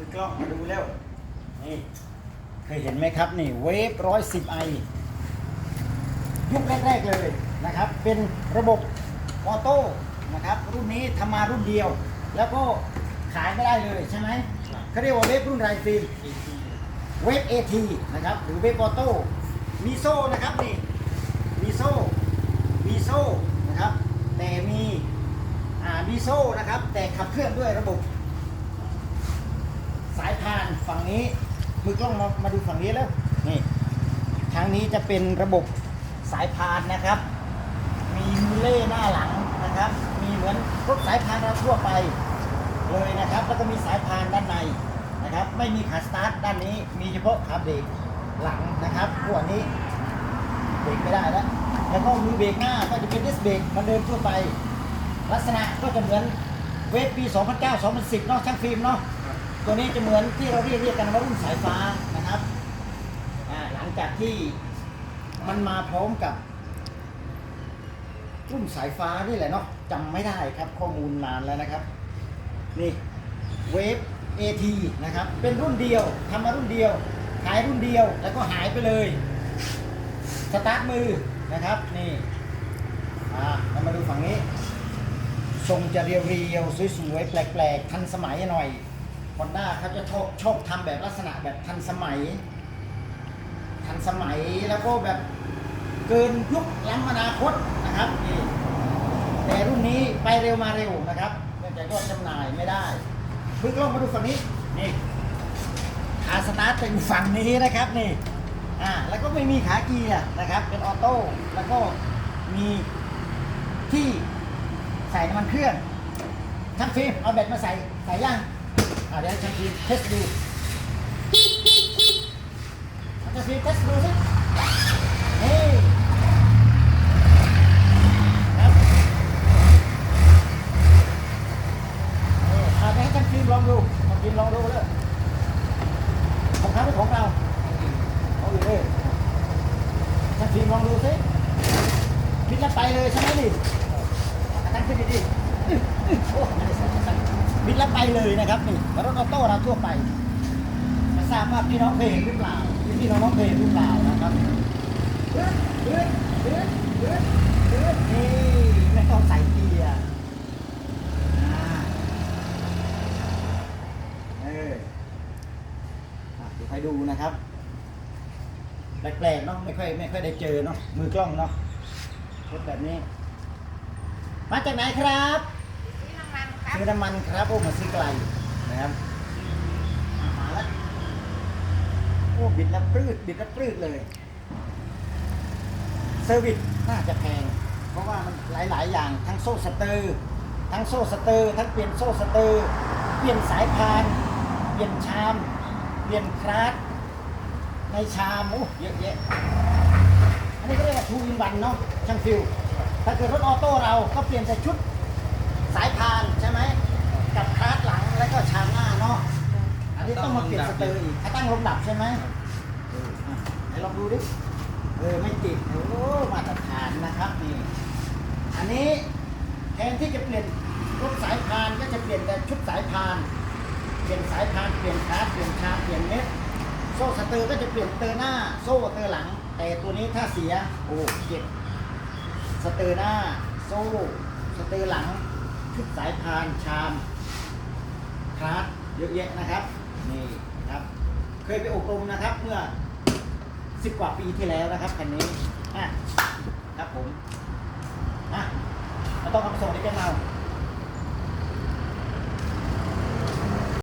มือกล้องมาดูแล้ว นี่ เคยเห็นไหมครับ นี่เวฟร้อยสิบไอยุคแรก ๆ เลยนะครับ เป็นระบบออโต้นะครับ รุ่นนี้ทำมารุ่นเดียว แล้วก็ขายไม่ได้เลยใช่ไหมเขาเรียกว่าเวฟรุ่นไรฟิล์มเวฟเอทีนะครับ หรือเวฟออโต้มีโซ่นะครับนี่มีโซ่ มีโซ่นะครับ แต่มี อ่า มีโซ่นะครับ แต่ขับเคลื่อนด้วยระบบ ฝั่งนี้มือกล้องมามาดูฝั่งนี้แล้วนี่ทางนี้จะเป็นระบบสายพานนะครับ มีมูเล่หน้าหลังนะครับ มีเหมือนรถสายพานเราทั่วไปเลยนะครับ แล้วก็มีสายพานด้านในนะครับ ไม่มีขาสตาร์ทด้านนี้ มีเฉพาะขาเบรกหลังนะครับพวกนี้เบรกไม่ได้แล้วแล้วก็มือเบรกหน้าก็จะเป็นดิสเบรกมันเดิมทั่วไป ลักษณะก็จะเหมือนเวฟปี 2009 2010 เนาะช่างฟิล์มเนาะ ตัวนี้จะเหมือนที่เราเรียกเรียกกันว่ารุ่นสายฟ้านะครับหลังจากที่มันมาพร้อมกับ รุ่นสายฟ้านี่แหละเนาะจำไม่ได้ครับข้อมูลนานแล้วนะครับ นี่เวฟ AT นะครับ เป็นรุ่นเดียวทำมารุ่นเดียว ขายรุ่นเดียวแล้วก็หายไปเลยสตาร์ทมือนะครับนี่อ่าเรามาดูฝั่งนี้ทรงจะเรียวๆสวยๆแปลกๆทันสมัยหน่อย อนด้าเขาจะชอบชอบทำแบบลักษณะแบบทันสมัย ทันสมัยแล้วก็แบบเกินยุคล้ำอนาคตนะครับนี่แต่รุ่นนี้ไปเร็วมาเร็วนะครับเนื่องจากยอดจำหน่ายไม่ได้เพิ่งลองมาดูฝั่งนี้นี่ขาสตาร์ทเป็นฝั่งนี้นะครับนี่อ่าแล้วก็ไม่มีขาเกียร์นะครับ เป็นออโต้แล้วก็มีที่ใส่น้ำมันเครื่องช่างฟิล์มเอาแบตมาใส่ใส่ย่าง อ่าเดี๋ยวช่างฟิล์มเทสดูช่างฟิล์เทสดูสินี่ครับนี่เอาไปให้ช่างฟิล์มลองดูช่างฟิล์มลองดูเลยของเขาเป็นของเราเอาอยู่เลยช่างฟิล์มลองดูสิพิดล้วไปเลยใช่ไหมดิตั้งขึ้นดีๆโอ้ บิดแล้วไปเลยนะครับนี่รถออโต้เราทั่วไปไม่ทราบว่าพี่น้องเคยเห็นหรือเปล่าพี่พี่น้องเคยเห็นหรือเปล่านะครับดืดดืดดืดดืดดืดนี่ไม่ต้องใส่เกียร์อ่าเอออะเดี๋ยวไปดูนะครับแปลกๆเนาะไม่ค่อยไม่ค่อยได้เจอเนาะมือกล้องเนาะรถแบบนี้ มาจากไหนครับ ซื้อน้ำมันครับโอ้มาซื้อไกลนะครับมาแล้วโอ้บิดแล้วปลื้ดบิดแล้วปลื้ดเลยเซอร์วิสน่าจะแพง เพราะว่ามันหลาย ๆ อย่างทั้งโซ่สเตอร์ ทั้งโซ่สเตอร์ทั้งเปลี่ยนโซ่สเตอร์ เปลี่ยนสายพาน เปลี่ยนชาม เปลี่ยนคราสในชามโอ้เยอะแยะอันนี้ก็เรียกว่าทูอินวันเนาะช่างฟิวถ้าเกิดรถออโต้เราก็เปลี่ยนแต่ชุดสายพานใช่ไหม กับคลาสหลังแล้วก็ชามหน้าเนาะ อันนี้ ต้องมาเปลี่ยนสเตอร์อีกถ้าตั้งลมดับใช่ไหมเอออะไหนลองดูดิ เออไม่ติด โอ้มาตรฐานนะครับนี่ อันนี้แทนที่จะเปลี่ยนรถสายพานก็จะเปลี่ยนแต่ชุดสายพาน เปลี่ยนสายพานเปลี่ยนคลาสเปลี่ยนชามเปลี่ยนเม็ดโซ่สเตอร์ก็จะเปลี่ยนเตอร์หน้า โซ่เตอร์หลัง แต่ตัวนี้ถ้าเสีย โอ้เจ็บสเตอร์หน้า โซ่สเตอร์หลังชุดสายพานชามคลาสเยอะแยะนะครับ นี่ครับ เคยไปอบรมนะครับเมื่อสิบกว่าปีที่แล้วนะครับคันนี้อะครับผมอะเราต้องเอาไปส่งที่เป็นเรา